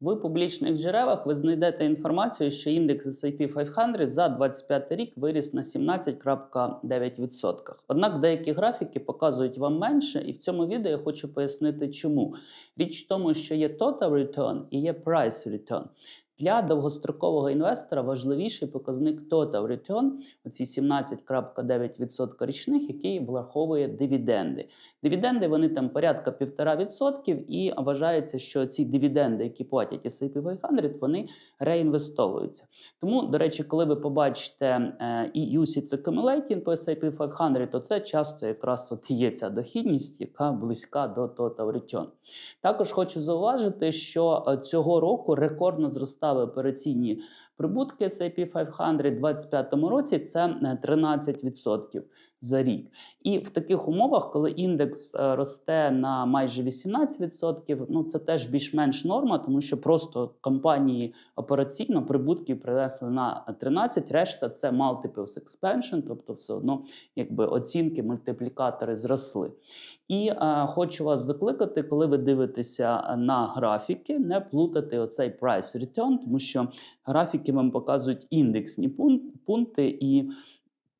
В публічних джерелах ви знайдете інформацію, що індекс S&P 500 за 2025 рік виріс на 17,9%. Однак деякі графіки показують вам менше, і в цьому відео я хочу пояснити, чому. Річ в тому, що є total return і є price return. Для довгострокового інвестора важливіший показник total return, оці 17,9% річних, який враховує дивіденди. Дивіденди вони там порядка 1,5% і вважається, що ці дивіденди, які платять S&P 500, вони реінвестовуються. Тому, до речі, коли ви побачите е, і UCITS Accumulating по S&P 500, то це часто якраз от є ця дохідність, яка близька до total return. Також хочу зауважити, що е, цього року рекордно зростали операційні прибутки S&P 500 у 2025 році. Це е, 13% за рік. І в таких умовах, коли індекс е, росте на майже 18%, ну це теж більш-менш норма, тому що просто компанії операційно прибутки принесли на 13%, решта це multiples expansion, тобто все одно якби оцінки, мультиплікатори зросли. І е, хочу вас закликати, коли ви дивитеся на графіки, не плутати оцей price return, тому що графіки вам показують індексні пункти, і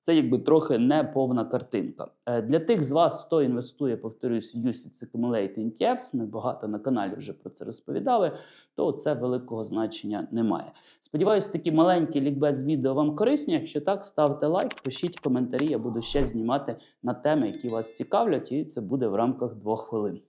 це якби трохи не повна картинка. Е, Для тих з вас, хто інвестує, повторюсь, в UCITS Accumulated ETFs, ми багато на каналі вже про це розповідали, то це великого значення немає. Сподіваюсь, такі маленькі лікбез відео вам корисні. Якщо так, ставте лайк, пишіть коментарі. Я буду ще знімати на теми, які вас цікавлять, і це буде в рамках двох хвилин.